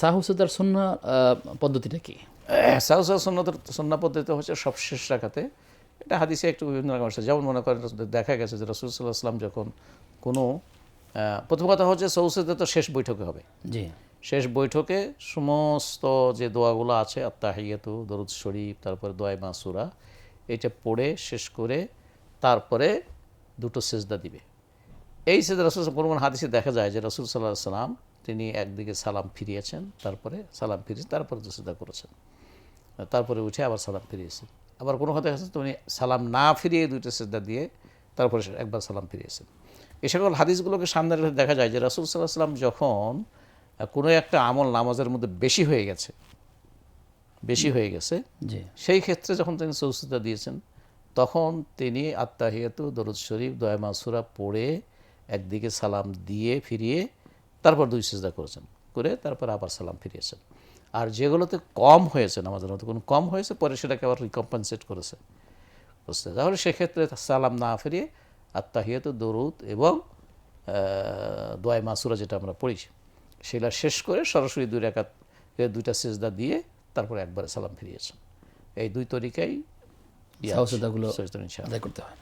সাহুসুদার সুন্না পদ্ধতিটা কি? সাহসা সন্ন্যতের সন্না পদ্ধতি হচ্ছে সবশেষ রাখাতে। এটা হাদিসে একটু বিভিন্ন রকম আছে যেমন মনে করেন দেখা গেছে যে রসুল সাল্লাহ আসলাম যখন কোনো প্রথম কথা হচ্ছে সৌসেতে তো শেষ বৈঠকে হবে। জি। শেষ বৈঠকে সমস্ত যে দোয়াগুলো আছে আত্মাহিয়াতু দরুদ শরীফ তারপরে দোয়াই মাসুরা এটা পড়ে শেষ করে তারপরে দুটো সেজদা দিবে। এই সেজদা রসুল কোনো হাদিসে দেখা যায় যে রসুল সাল্লাহ সাল্লাম তিনি একদিকে সালাম ফিরিয়েছেন তারপরে সালাম ফিরিয়েছেন তারপরে দু সেজদা করেছেন। তারপরে উঠে আবার সালাম ফিরিয়েছেন। আবার কোনো কথা আছে তুমি সালাম না ফিরিয়ে দুইটা সেজদা দিয়ে তারপরে একবার সালাম ফিরিয়েছেন। এই সকল হাদিসগুলোকে সামনে রেখে দেখা যায় যে রাসুল সাল্লাহ সাল্লাম যখন কোনো একটা আমল নামাজের মধ্যে বেশি হয়ে গেছে বেশি হয়ে গেছে সেই ক্ষেত্রে যখন তিনি সৌসিতা দিয়েছেন তখন তিনি আত্মাহিয়াতু দরুদ শরীফ দয়া মাসুরা পড়ে একদিকে সালাম দিয়ে ফিরিয়ে তারপর দুই সিজদা করেছেন করে তারপর আবার সালাম ফিরিয়েছেন। আর যেগুলোতে কম হয়েছে নামাজের মতো কোনো কম হয়েছে পরে সেটাকে আবার রিকম্পেনসেট করেছে। বুঝতে তাহলে সেক্ষেত্রে সালাম না ফিরিয়ে আত্মাহিয়াতু দরুদ এবং দোয়াই মাসুরা যেটা আমরা পড়ি সেটা শেষ করে সরাসরি দুই রেখাত দুইটা সেজদা দিয়ে তারপরে একবারে সালাম ফিরিয়েছেন। এই দুই তরিকাই করতে হয়।